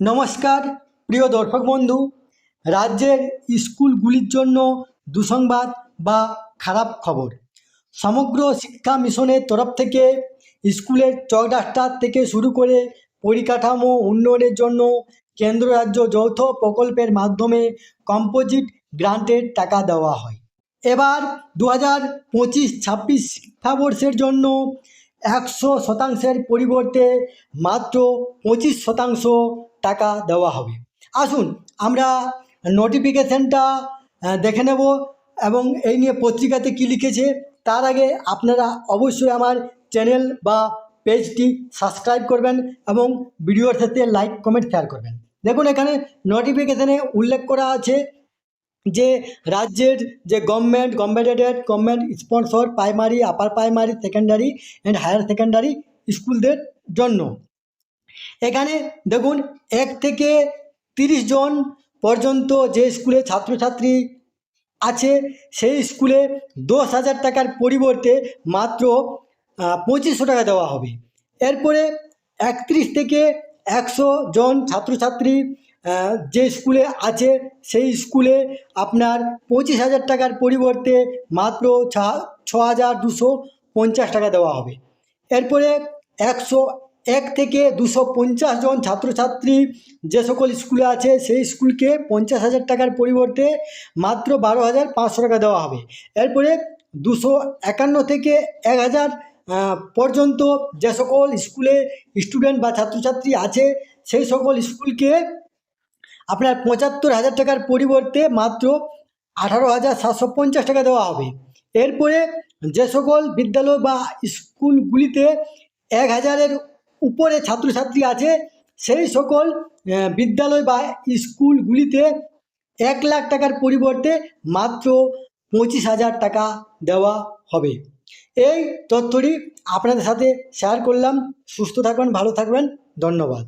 নমস্কার, প্রিয় দর্শক বন্ধু। রাজ্যের স্কুলগুলির জন্য দুঃসংবাদ বা খারাপ খবর। সমগ্র শিক্ষা মিশনের তরফ থেকে স্কুলের চক ডাস্টার থেকে শুরু করে পরিকাঠামো উন্নয়নের জন্য কেন্দ্র রাজ্য যৌথ প্রকল্পের মাধ্যমে কম্পোজিট গ্রান্টের টাকা দেওয়া হয়। এবার দু হাজার পঁচিশ ছাব্বিশ শিক্ষাবর্ষের জন্য একশো শতাংশের পরিবর্তে মাত্র পঁচিশ শতাংশ টাকা দেওয়া হবে। আসুন, আমরা নোটিফিকেশানটা দেখে নেব এবং এই নিয়ে পত্রিকাতে কী লিখেছে। তার আগে আপনারা অবশ্যই আমার চ্যানেল বা পেজটি সাবস্ক্রাইব করবেন এবং ভিডিওর সাথে লাইক কমেন্ট শেয়ার করবেন। দেখুন, এখানে নোটিফিকেশানে উল্লেখ করা আছে যে রাজ্যের যে government government aided government sponsor primary upper primary secondary and higher secondary স্কুলদের জন্য। এখানে দেখুন এক থেকে তিরিশ জন পর্যন্ত যে স্কুলে ছাত্রছাত্রী আছে, সেই স্কুলে দশ হাজার টাকার পরিবর্তে মাত্র পঁচিশশো টাকা দেওয়া হবে। এরপরে একত্রিশ থেকে একশো জন ছাত্রছাত্রী যে স্কুলে আছে, সেই স্কুলে আপনার পঁচিশ হাজার টাকার পরিবর্তে মাত্র ছা- হাজার দুশো পঞ্চাশ টাকা দেওয়া হবে। এরপরে একশো এক থেকে দুশো পঞ্চাশ জন ছাত্রছাত্রী যে সকল স্কুলে আছে, সেই স্কুলকে পঞ্চাশ হাজার টাকার পরিবর্তে মাত্র বারো হাজার পাঁচশো টাকা দেওয়া হবে। এরপরে দুশো একান্ন থেকে এক হাজার পর্যন্ত যে সকল স্কুলে স্টুডেন্ট বা ছাত্রছাত্রী আছে, সেই সকল স্কুলকে আপনার পঁচাত্তর হাজার টাকার পরিবর্তে মাত্র আঠারো হাজার সাতশো পঞ্চাশ টাকা দেওয়া হবে। এরপরে যে সকল বিদ্যালয় বা স্কুলগুলিতে এক হাজারের উপরে ছাত্রছাত্রী আছে, সেই সকল বিদ্যালয় বা স্কুলগুলিতে এক লাখ টাকার পরিবর্তে মাত্র পঁচিশ হাজার টাকা দেওয়া হবে। এই তথ্যটি আপনাদের সাথে শেয়ার করলাম। সুস্থ থাকবেন ভালো থাকবেন। ধন্যবাদ।